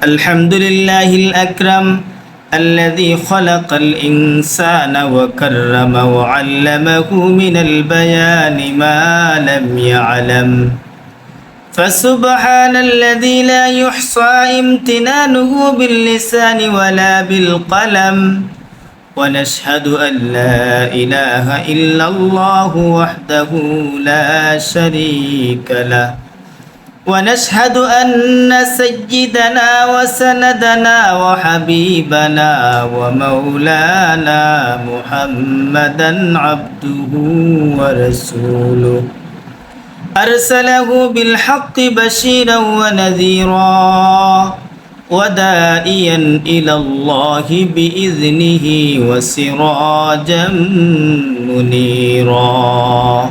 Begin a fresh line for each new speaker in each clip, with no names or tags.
الحمد لله الأكرم الذي خلق الإنسان وكرم وعلمه من البيان ما لم يعلم. فسبحان الذي لا يحصى امتنانه باللسان ولا بالقلم. ونشهد أن لا إله إلا الله وحده لا شريك له. ونشهد أن سيدنا وسندنا وحبيبنا ومولانا محمدا عبده ورسوله. أرسله بالحق بشيرا ونذيرا ودائيا إلى الله بإذنه وسراجا منيرا.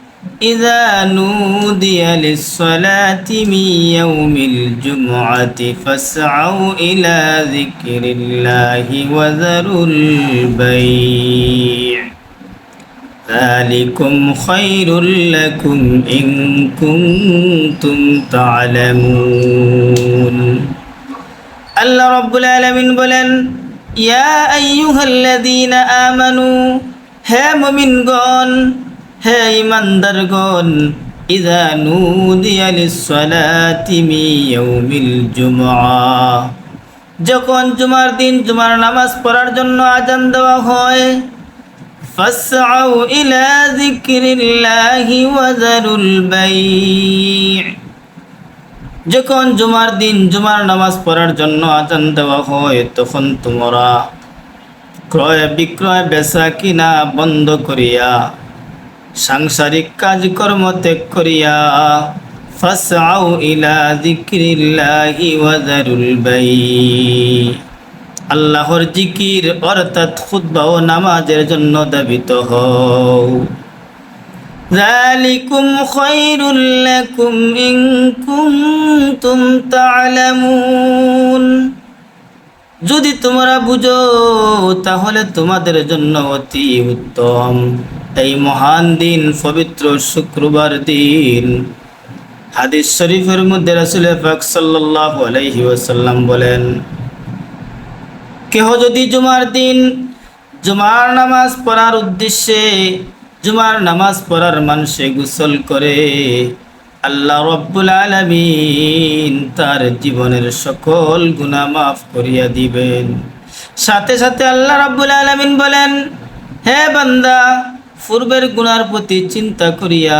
إذا نودي للصلاة من يوم الجمعة فاسعوا إلى ذكر الله وذروا البيع ذلكم خير لكم إن كنتم تعلمون الله رب العالمين بلن يا أيها الذين آمنوا হে মুমিনগণ হে ইমানদারগণ ইদা নুদিয়া লিসসালাতি মি ইয়াউমিল জুমআ। যখন জুমার দিন জুমার নামাজ পড়ার জন্য আজান দেওয়া হয়, ফাসআউ ইলা যিকরিল্লাহি ওয়া যারুল বাই' যখন জুমার দিন জুমার নামাজ পড়ার জন্য আজান দেওয়া হয়, তখন তোমরা ক্রয় বিক্রয় বেচা কিনা বন্ধ করিয়া সাংসারিক কাজকর্ম ত্যাগ করিয়া ফাসআউ ইলা যিকরিল্লাহি ওয়া যারুল বাই আল্লাহর জিকির অর্থাৎ খুতবা ও নামাজের জন্য দাবিত হও ذلكم خير لكم إن كنتم تعلمون যদি তোমরা বুঝো তাহলে তোমাদের জন্য অতি উত্তম এই মহান দিন, পবিত্র শুক্রবার দিন। হাদিস শরীফের মধ্যে রাসুল পাক সাল্লাল্লাহু আলাইহি ওয়াসাল্লাম বলেন, কেহ যদি জুমার দিন জুমার নামাজ পড়ার উদ্দেশ্যে জুমার নামাজ পড়ার মানুষে গোসল করে, আল্লাহ রব্বুল আলমিন তার জীবনের সকল গুণা মাফ করিয়া দিবেন। সাথে সাথে আল্লাহ রব্বুল আলমিন বলেন, হে বান্দা পূর্বের গুণার প্রতি চিন্তা করিয়া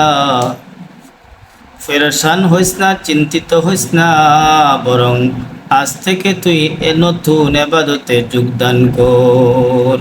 ফেরসান হইস না, চিন্তিত হইস না, বরং আজ থেকে তুই এ নতুন এবাদতে যোগদান কর।